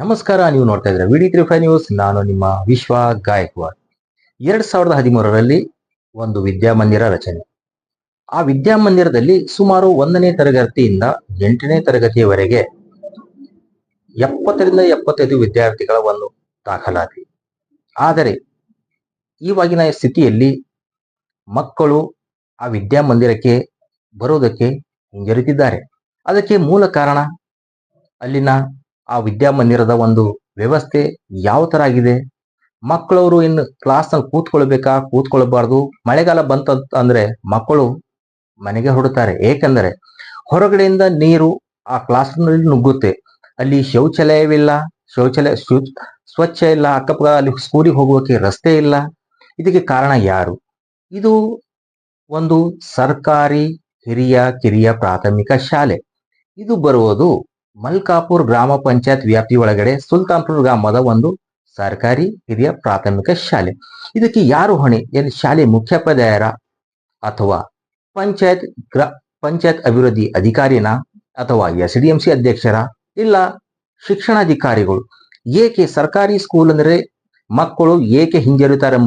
ನಮಸ್ಕಾರ, ನೀವು ನೋಡ್ತಾ ಇದ್ರೆ ವಿಡಿ ತ್ರೀ ಫೈವ್ ನ್ಯೂಸ್ ನಾನು ನಿಮ್ಮ ವಿಶ್ವ ಗಾಯಕ್ವಾಡ್. ಎರಡ್ ಸಾವಿರದ ಹದಿಮೂರರಲ್ಲಿ ಒಂದು ವಿದ್ಯಾಮಂದಿರ ರಚನೆ. ಆ ವಿದ್ಯಾಮಂದಿರದಲ್ಲಿ ಸುಮಾರು ಒಂದನೇ ತರಗತಿಯಿಂದ ಎಂಟನೇ ತರಗತಿಯವರೆಗೆ ಎಪ್ಪತ್ತರಿಂದ ಎಪ್ಪತ್ತೈದು ವಿದ್ಯಾರ್ಥಿಗಳ ಒಂದು ದಾಖಲಾತಿ. ಆದರೆ ಇವಾಗಿನ ಸ್ಥಿತಿಯಲ್ಲಿ ಮಕ್ಕಳು ಆ ವಿದ್ಯಾಮಂದಿರಕ್ಕೆ ಬರೋದಕ್ಕೆ ಹಿಂಜರಿತಿದ್ದಾರೆ. ಅದಕ್ಕೆ ಮೂಲ ಕಾರಣ ಅಲ್ಲಿನ ಆ ವಿದ್ಯಾಮಂದಿರದ ಒಂದು ವ್ಯವಸ್ಥೆ ಯಾವ ತರ ಆಗಿದೆ? ಮಕ್ಕಳವರು ಇನ್ನು ಕ್ಲಾಸ್ನಲ್ಲಿ ಕೂತ್ಕೊಳ್ಬೇಕಾ? ಕೂತ್ಕೊಳ್ಬಾರ್ದು? ಮಳೆಗಾಲ ಬಂತ ಅಂದ್ರೆ ಮಕ್ಕಳು ಮನೆಗೆ ಹೊರಡುತ್ತಾರೆ. ಏಕೆಂದರೆ ಹೊರಗಡೆಯಿಂದ ನೀರು ಆ ಕ್ಲಾಸ್ ರೂಮ್ನಲ್ಲಿ ನುಗ್ಗುತ್ತೆ. ಅಲ್ಲಿ ಶೌಚಾಲಯವಿಲ್ಲ. ಶೌಚಾಲಯ ಸ್ವಚ್ಛ ಇಲ್ಲ. ಅಕ್ಕಪಕ್ಕ ಅಲ್ಲಿ ಸ್ಕೂಲಿಗೆ ಹೋಗೋಕೆ ರಸ್ತೆ ಇಲ್ಲ. ಇದಕ್ಕೆ ಕಾರಣ ಯಾರು? ಇದು ಒಂದು ಸರ್ಕಾರಿ ಹಿರಿಯ ಕಿರಿಯ ಪ್ರಾಥಮಿಕ ಶಾಲೆ. ಇದು ಬರುವುದು ಮಲ್ಕಾಪುರ್ ಗ್ರಾಮ ಪಂಚಾಯತ್ ವ್ಯಾಪ್ತಿ ಒಳಗಡೆ ಸುಲ್ತಾನ್ಪುರ್ ಗ್ರಾಮದ ಒಂದು ಸರ್ಕಾರಿ ಹಿರಿಯ ಪ್ರಾಥಮಿಕ ಶಾಲೆ. ಇದಕ್ಕೆ ಯಾರು ಹೊಣೆ? ಎಲ್ಲಿ ಶಾಲೆ ಮುಖ್ಯೋಪಾಧ್ಯಾಯರ ಅಥವಾ ಪಂಚಾಯತ್ ಗ್ರ, ಪಂಚಾಯತ್ ಅಭಿವೃದ್ಧಿ ಅಧಿಕಾರಿನ ಅಥವಾ ಎಸ್ ಡಿ ಎಂ ಸಿ ಅಧ್ಯಕ್ಷರ? ಇಲ್ಲ, ಶಿಕ್ಷಣಾಧಿಕಾರಿಗಳು. ಏಕೆ ಸರ್ಕಾರಿ ಸ್ಕೂಲ್ ಅಂದ್ರೆ ಮಕ್ಕಳು ಏಕೆ ಹಿಂಜರಿತಾರೆ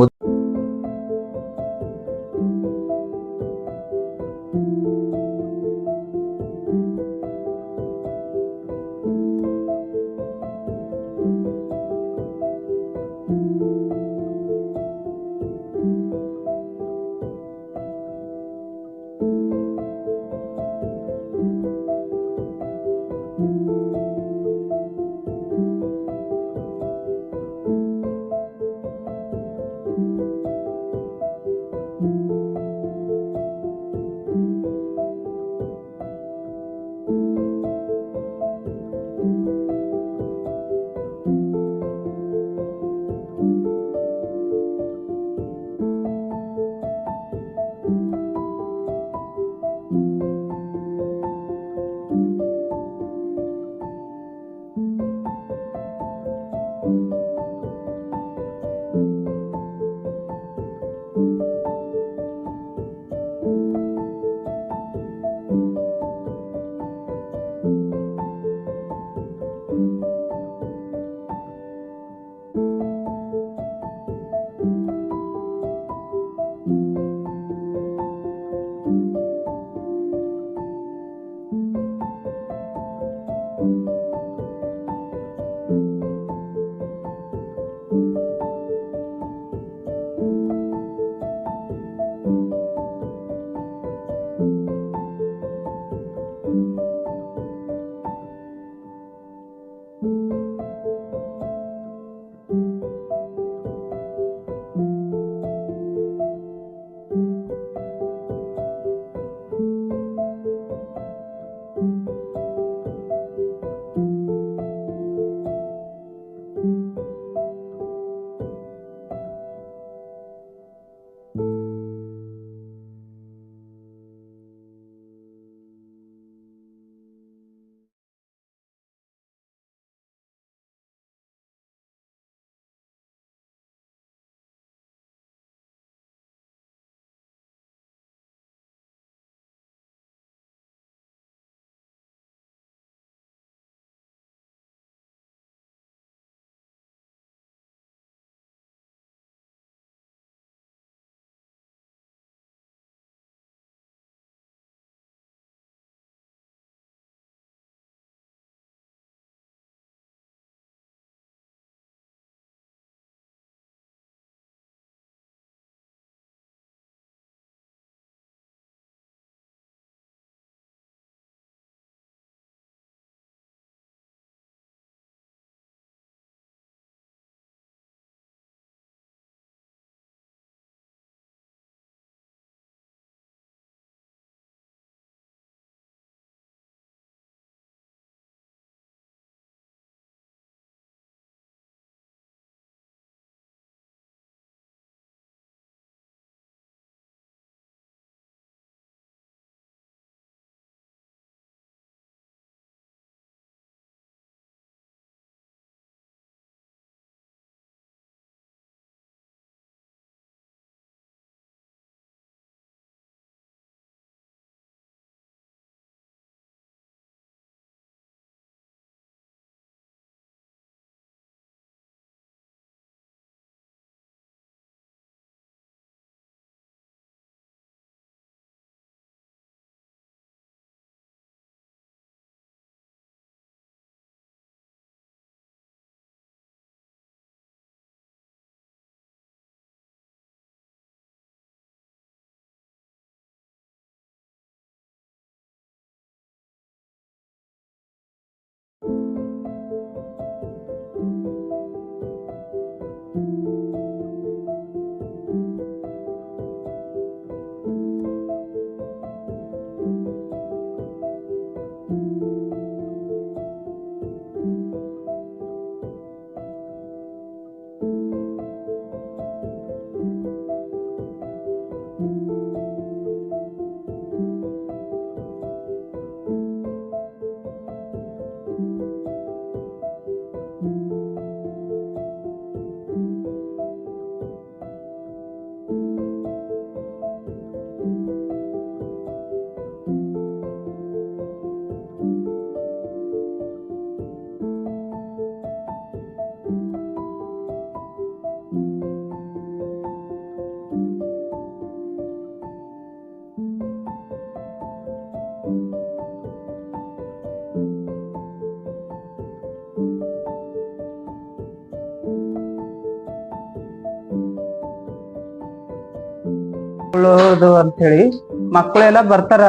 ಎಂಬುದು ಅಂತ ಹೇಳಿ ಮಕ್ಕಳೆಲ್ಲ ಬರ್ತಾರ.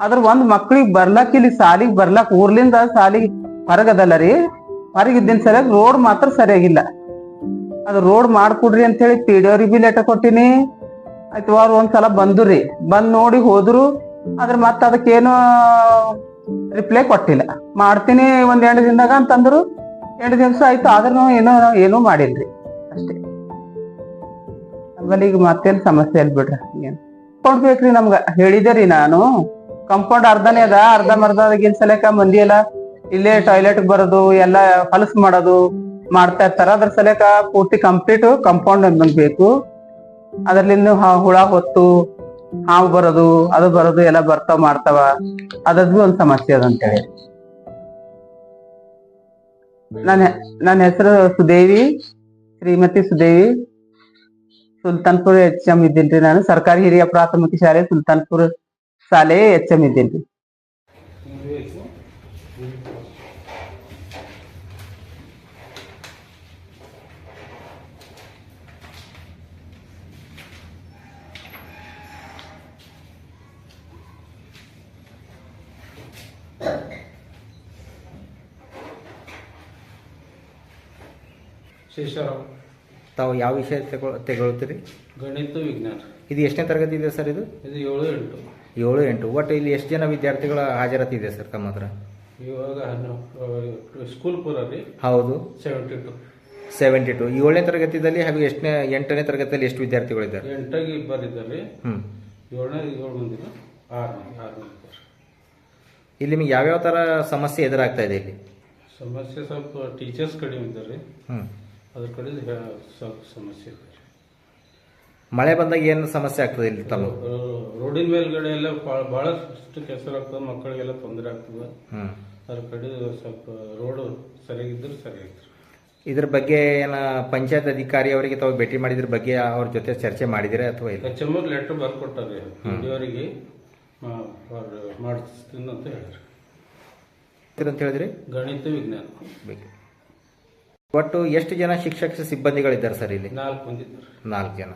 ಆದ್ರ ಒಂದ್ ಮಕ್ಳಿಗೆ ಬರ್ಲಾಕ್ ಇಲ್ಲಿ ಸಾಲಿಗ್ ಬರ್ಲಾಕ್ ಊರ್ಲಿಂದ ಸಾಲಿಗ್ ಹೊರಗದಲ್ಲ ರೀ. ಹೊರಗಿದ್ದಿನ ಸರಿಯಾಗಿ ರೋಡ್ ಮಾತ್ರ ಸರಿಯಾಗಿಲ್ಲ. ಅದು ರೋಡ್ ಮಾಡ್ಕೊಡ್ರಿ ಅಂತೇಳಿ ಪಿ ಡಿ ಅವ್ರಿಗೆ ಬಿ ಲೆಟರ್ ಕೊಟ್ಟಿನಿ. ಆಯ್ತು ಅವ್ರು ಒಂದ್ಸಲ ಬಂದುರಿ ಬಂದ್ ನೋಡಿ ಹೋದ್ರು. ಆದ್ರೆ ಮತ್ತ ಅದಕ್ಕೇನು ರಿಪ್ಲೈ ಕೊಟ್ಟಿಲ್ಲ. ಮಾಡ್ತೀನಿ ಒಂದ್ ಎಂಟು ದಿನದಾಗ ಅಂತಂದ್ರು. ಎಂಟು ದಿವಸ ಆಯ್ತು ಆದ್ರೂ ಏನೋ, ಏನೂ ಮಾಡಿಲ್ರಿ. ಅಷ್ಟೇ. ಆಮೇಲೆ ಈಗ ಮತ್ತೇನ್ ಸಮಸ್ಯೆ ಇಲ್ಲ ಬಿಡ್ರಿ. ಏನ್? ಕೊಡ್ಬೇಕ್ರಿ ನಮ್ಗ. ಹೇಳಿದೆ ರೀ ನಾನು. ಕಂಪೌಂಡ್ ಅರ್ಧನೇ ಅದ. ಅರ್ಧ ಮರ್ಧಗಿನ ಸಲಕ ಮಂದಿ ಎಲ್ಲ ಇಲ್ಲೇ ಟಾಯ್ಲೆಟ್ ಬರೋದು ಎಲ್ಲ ಹೊಲಸ್ ಮಾಡೋದು ಮಾಡ್ತಾ ಇರ್ತಾರ. ಅದ್ರ ಸಲಕ ಪೂರ್ತಿ ಕಂಪ್ಲೀಟ್ ಕಂಪೌಂಡ್ ನಮ್ಗ್ ಬೇಕು. ಅದ್ರಲ್ಲಿಂದ ಹ- ಹುಳ ಹೊತ್ತು ಹಾವು ಬರೋದು ಅದು ಬರೋದು ಎಲ್ಲ ಬರ್ತಾವ ಮಾಡ್ತಾವ. ಅದದ್ದು ಒಂದ್ ಸಮಸ್ಯೆ ಅದ ಅಂತೇಳಿ ನನ್ನ ನನ್ನ ಹೆಸರು ಸುದೇವಿ ಶ್ರೀಮತಿ ಸುದೇವಿ. ಸುಲ್ತಾನ್ಪುರ ಎಚ್ ಎಂ ಇದ್ದೀನಿ ನಾನು ಸರ್ಕಾರಿ ಹಿರಿಯ ಪ್ರಾಥಮಿಕ ಶಾಲೆ ಸುಲ್ತಾನ್ಪುರ ಶಾಲೆ ಎಚ್ ಎಂ ಇದ್ದೀನಿ ಶೇಷರಾವ್ ತಾವು ಯಾವ ವಿಷಯ ತಗೊಳ್ ತೆಗೊಳ್ತೀರಿ? ಗಣಿತ ವಿಜ್ಞಾನ. ಇದು ಎಷ್ಟನೇ ತರಗತಿ ಇದೆ ಸರ್ ಇದು? ಇದು ಏಳು ಎಂಟು. ಏಳು ಎಂಟು. ಒಟ್ಟು ಇಲ್ಲಿ ಎಷ್ಟು ಜನ ವಿದ್ಯಾರ್ಥಿಗಳ ಹಾಜರಾತಿ ಇದೆ ಸರ್ ತಮ್ಮ ಹತ್ರ? ಇವಾಗ ಹನ್ನೊ- ಸ್ಕೂಲ್ ಪೂರಲ್ಲಿ ಹೌದು. ಸೆವೆಂಟಿ ಟು ಸೆವೆಂಟಿ ಟು ಏಳನೇ ತರಗತಿಯಲ್ಲಿ ಹಾಗೂ ಎಷ್ಟನೇ ಎಂಟನೇ ತರಗತಿಯಲ್ಲಿ ಎಷ್ಟು ವಿದ್ಯಾರ್ಥಿಗಳಿದ್ದಾರೆ? ಎಂಟಾಗಿ ಇಬ್ಬರಿದ್ದಾರೆ ಹ್ಞೂ ಏಳನೇ ಏಳು ಮಂದಿನ ಇದ್ದಾರೆ. ಇಲ್ಲಿ ನಿಮಗೆ ಯಾವ್ಯಾವ ಥರ ಸಮಸ್ಯೆ ಎದುರಾಗ್ತಾ ಇದೆ ಇಲ್ಲಿ? ಸಮಸ್ಯೆ ಸ್ವಲ್ಪ ಟೀಚರ್ಸ್ ಕಡಿಮೆ ಇದ್ದಾರೆ ಹ್ಞೂ ಅದ್ರ ಹೆ- ಸ್ವಲ್ಪ ಸಮಸ್ಯೆ ಇದೆ. ಮಳೆ ಬಂದಾಗ ಏನು ಸಮಸ್ಯೆ ಆಗ್ತದೆ ಇಲ್ಲಿ ತಲು ರೋಡಿನ ಮೇಲ್ಗಡೆ ಎಲ್ಲ ಭಾಳ- ಭಾಳಷ್ಟು ಕೆಸರಾಗ್ತದೆ ಮಕ್ಕಳಿಗೆಲ್ಲ ತೊಂದರೆ ಆಗ್ತದೆ. ಹ್ಞೂ ಅದ್ರ ಕಡೆ ಸ್ವಲ್ಪ ರೋಡು ಸರಿಯಾಗಿದ್ದರೆ ಸರಿಯಾಗಿತ್ತು ಇದ್ರ ಬಗ್ಗೆ ಏನ ಪಂಚಾಯತ್ ಅಧಿಕಾರಿ ಅವರಿಗೆ ತಾವು ಭೇಟಿ ಮಾಡಿದ್ರ ಬಗ್ಗೆ ಅವ್ರ ಜೊತೆ ಚರ್ಚೆ ಮಾಡಿದಿರಾ ಅಥವಾ ಇಲ್ಲ? ಎಚ್ ಲೆಟರ್ ಲೆಟ್ರ್ ಬರ್ಕೊಟ್ಟಾರೆ ಅವರಿಗೆ. ಮಾಡಿಸ್ತೀನಿ ಅಂತ ಹೇಳಿದ್ರು. ಅಂತ ಹೇಳಿದ್ರಿ? ಗಣಿತ ವಿಜ್ಞಾನ. ಬೇಕು. ಒಟ್ಟು ಎಷ್ಟು ಜನ ಶಿಕ್ಷಕ ಸಿಬ್ಬಂದಿಗಳಿದ್ದಾರೆ ಸರ್ ಇಲ್ಲಿ? ನಾಲ್ಕು ನಾಲ್ಕು ಜನ.